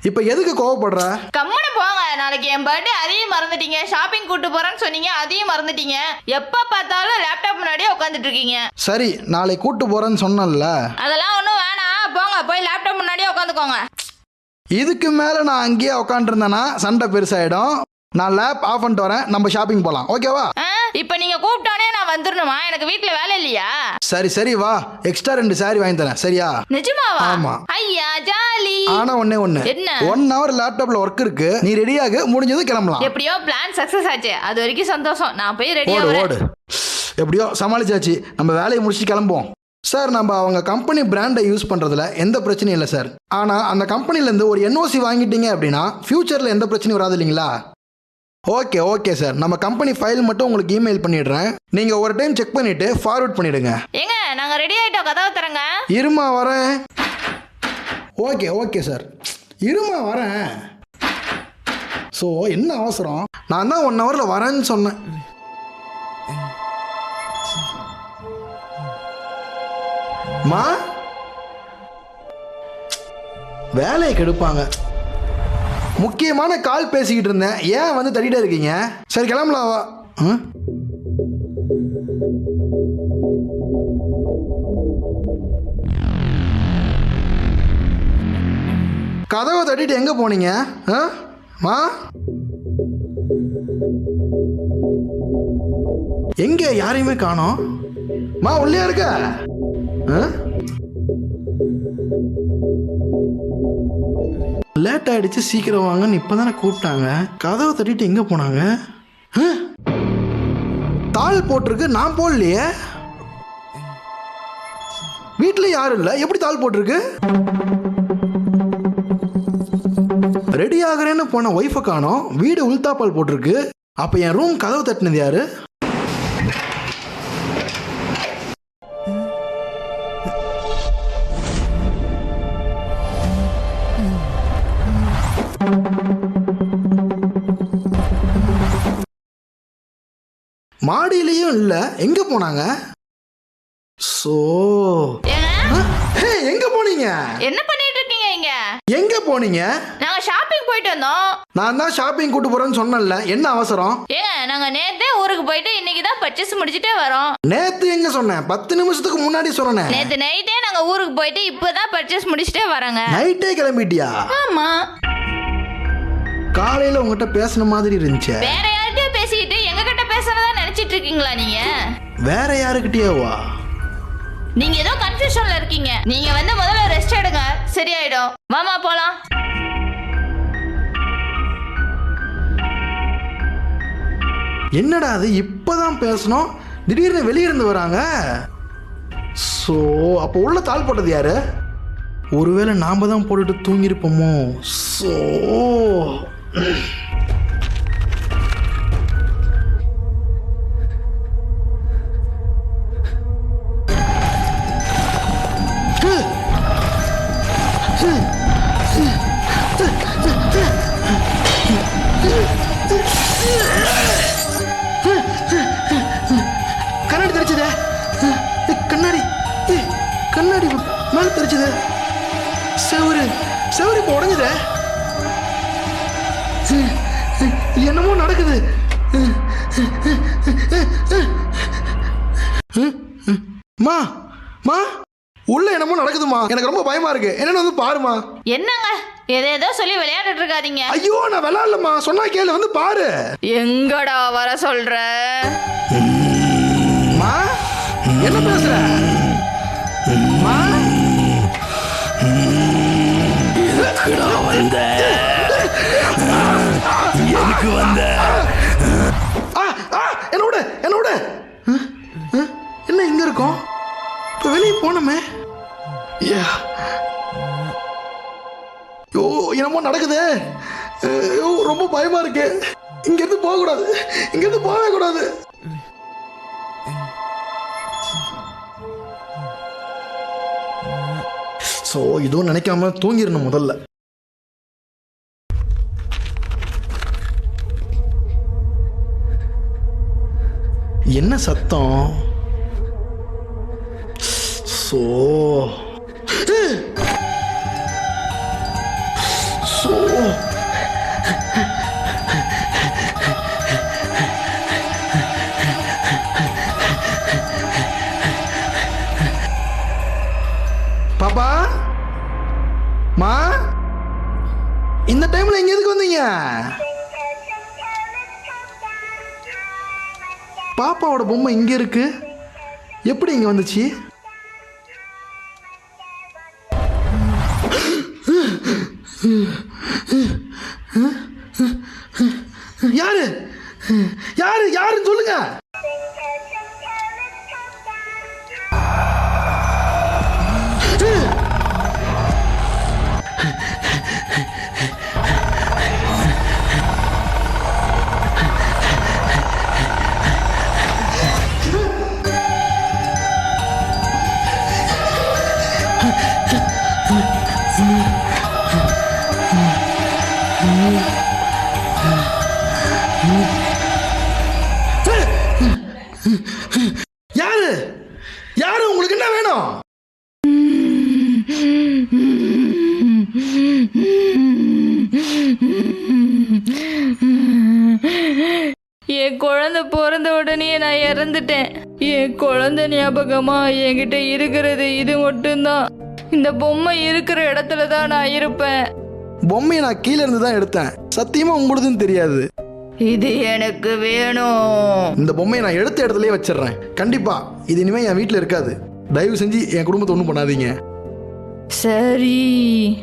இப்ப எதுக்கு கோவப்படுற? கம்மன நாளைக்கு என் பர்த்டே அதையும் மறந்துட்டீங்க. ஷாப்பிங் கூட்டு போறேன்னு சொன்னீங்க அதையும் மறந்துட்டீங்க. எப்ப பார்த்தாலும் லேப்டாப் முன்னாடியே உட்காந்துட்டு இருக்கீங்க. சரி நாளை கூட்டு போறேன்னு சொன்னேன்ல. அதெல்லாம் ஒன்றும் வேணாம். போங்க போய் லேப்டாப் முன்னாடியே உட்காந்துக்கோங்க. இதுக்கு மேலே நான் அங்கேயே உட்காந்துருந்தேன்னா சண்டை பெருசாயிடும். நான் லேப் ஆஃப் பண்ணிட்டு வரேன். நம்ம ஷாப்பிங் போகலாம் ஓகேவா ஆ, இப்ப நீங்க கூப்பிட்டோனே நான் வந்துடணுமா எனக்கு வீட்ல வேலை இல்லையா? சரி சரி வா. எக்ஸ்ட்ரா ரெண்டு saree வாங்கி தரேன். சரியா? நிஜமாவா? ஆமா. ஐயா ஜாலி. ஆனா ஒண்ணே ஒண்ணு. என்ன? ஒன் ஹவர் லேப்டாப்ல ஒர்க் இருக்கு. நீ ரெடியாக முடிஞ்சதும் கிளம்பலாம். எப்படியோ பிளான் சக்சஸ் ஆச்சு. அது வரைக்கும் சந்தோஷம். நான் போய் ரெடியா ஓடு ஓடு. எப்படியோ சமாளிச்சாச்சு. நம்ம வேலையை முடிச்சு கிளம்புவோம். சார் நம்ம அவங்க கம்பெனி பிராண்டை யூஸ் பண்ணுறதுல எந்த பிரச்சனையும் இல்லை சார் ஆனால் அந்த கம்பெனிலேருந்து ஒரு என்ஓசி வாங்கிட்டீங்க அப்படின்னா ஃப்யூச்சரில் எந்த பிரச்சனையும் வராது இல்லைங்களா? Okay okay sir. நம்ம கம்பெனி ஃபைல் மட்டும் உங்களுக்கு இமெயில் பண்ணிடுறேன். நீங்கள் ஒரு டைம் செக் பண்ணிவிட்டு ஃபார்வர்ட் பண்ணிவிடுங்க ஏங்க நாங்க ரெடி ஆயிட்டோம். கதவை தரங்க இருமா வரேன். Okay okay sir. இருமா வரேன். ஸோ என்ன அவசரம்? நான் தான் ஒன் ஹவரில் வரேன்னு சொன்னேன். மா? வேலையை கெடுப்பாங்க. முக்கியமான கால் பேசிக்கிட்டு இருந்தேன். ஏன் வந்து தட்டிகிட்டே இருக்கீங்க? சரி கிளம்பலாவா ம் கதவை தட்டிட்டு எங்கே போனீங்க? ஆ? மா? எங்கே யாரையுமே காணோம்? மா உள்ளே இருக்க? ஆ? லேட் ஆயிடுச்சு சீக்கிரம் வாங்கன்னு இப்போ தானே கூப்பிட்டாங்க. கதவை தட்டிட்டு எங்கே போனாங்க? ஆ? தாள் போட்டிருக்கு நான் போடலையே. வீட்டில் யாரும் இல்லை எப்படி தாள் போட்டிருக்கு? ரெடி ஆகுறேன்னு போன ஒய்ஃபை காணோம் வீடு உள்தாப்பால் போட்டிருக்கு. அப்போ என் ரூம் கதவு தட்டினது யாரு? மாடியிலையும் இல்லை. எங்கே போனாங்க? ஸோ ஹே எங்கே போனீங்க? என்ன பண்ணிட்டு இருக்கீங்க இங்க? எங்கே போனீங்க? நாங்க ஷாப்பிங் போயிட்டு வந்தோம். நான் தான் ஷாப்பிங் கூட்டு போகிறேன்னு சொன்னேன்ல. என்ன அவசரம்? ஏங்க நாங்க நேத்தே ஊருக்கு போயிட்டு இன்னைக்கு தான் பர்ச்சேஸ் முடிச்சுட்டே வரோம். நேத்து எங்க சொன்னேன்? பத்து நிமிஷத்துக்கு முன்னாடி சொன்னேன். நேத்து நைட்டே நாங்க ஊருக்கு போயிட்டு இப்பதான் பர்ச்சேஸ் முடிச்சுட்டே வரோங்க. நைட்டே கிளம்பிட்டியா? ஆமா. காலையில உங்ககிட்ட பேசின மாதிரி இருந்துச்சு. வேற இருக்கீங்களா நீங்க? வேற யாருக்கிட்டேவா நீங்க ஏதோ கன்ஃபியூஷன்ல இருக்கீங்க. நீங்க வந்து முதல்ல ரெஸ்ட் எடுங்க. சரியாயிடும். வாமா போலாம். என்னடா அது? இப்பதான் பேசணும். திடீர்னு வெளியிருந்து வராங்க. ஸோ அப்போ உள்ள தாள் போட்டது யாரு? ஒருவேளை நாம தான் போட்டுட்டு தூங்கியிருப்போமோ? ஸோ மா மா உள்ள என்னமோ நடக்குதுமா எனக்கு ரொம்ப பயமா இருக்கு. என்னன்னு வந்து பாருமா என்னங்க? ஏதேதோ சொல்லி விளையாடிட்டு இருக்காதீங்க. ஐயோ நான் விளாட்லம்மா சொன்னா கேளு வந்து பாரு. எங்கடா வர சொல்ற? மா என்ன பேசுற? மா. எதுக்கு வந்த? ஆ ஆ என்னோட என்னோட என்ன இங்க இருக்கோம்? man. ஐயா ஐயோ என்னமோ நடக்குது. ரொம்ப பயமா இருக்கு. இங்கேருந்து போகக்கூடாது. இங்கேருந்து போகவே கூடாது. சோ இதுவும் நினைக்காம தூங்கிடணும் முதல்ல. என்ன சத்தம்? ஸோ ஸோ பாப்பா மா இந்த டைம்ல இங்க எதுக்கு வந்தீங்க? பாப்பாவோட பொம்மை இங்க இருக்கு. எப்படி இங்க வந்துச்சு? யாரு? யாரு? யாருன்னு சொல்லுங்க. யாரு? யாரு? உங்களுக்கு என்ன வேணும்? என் குழந்தை பிறந்த உடனே நான் இறந்துட்டேன். என் குழந்தை ஞாபகமா என்கிட்ட இருக்கிறது இது மட்டும்தான். இந்த பொம்மை இருக்கிற இடத்துல தான் நான் இருப்பேன். பொம்மையை நான் கீழே இருந்து தான் எடுத்தேன். சத்தியமா உங்களுதுன்னு தெரியாது. இது எனக்கு வேணும். இந்த பொம்மையை நான் எடுத்த இடத்துலயே வச்சிடுறேன். கண்டிப்பா இது இனிமே என் வீட்டில் இருக்காது. தயவு செஞ்சு என் குடும்பத்தை ஒன்றும் பண்ணாதீங்க. சரி.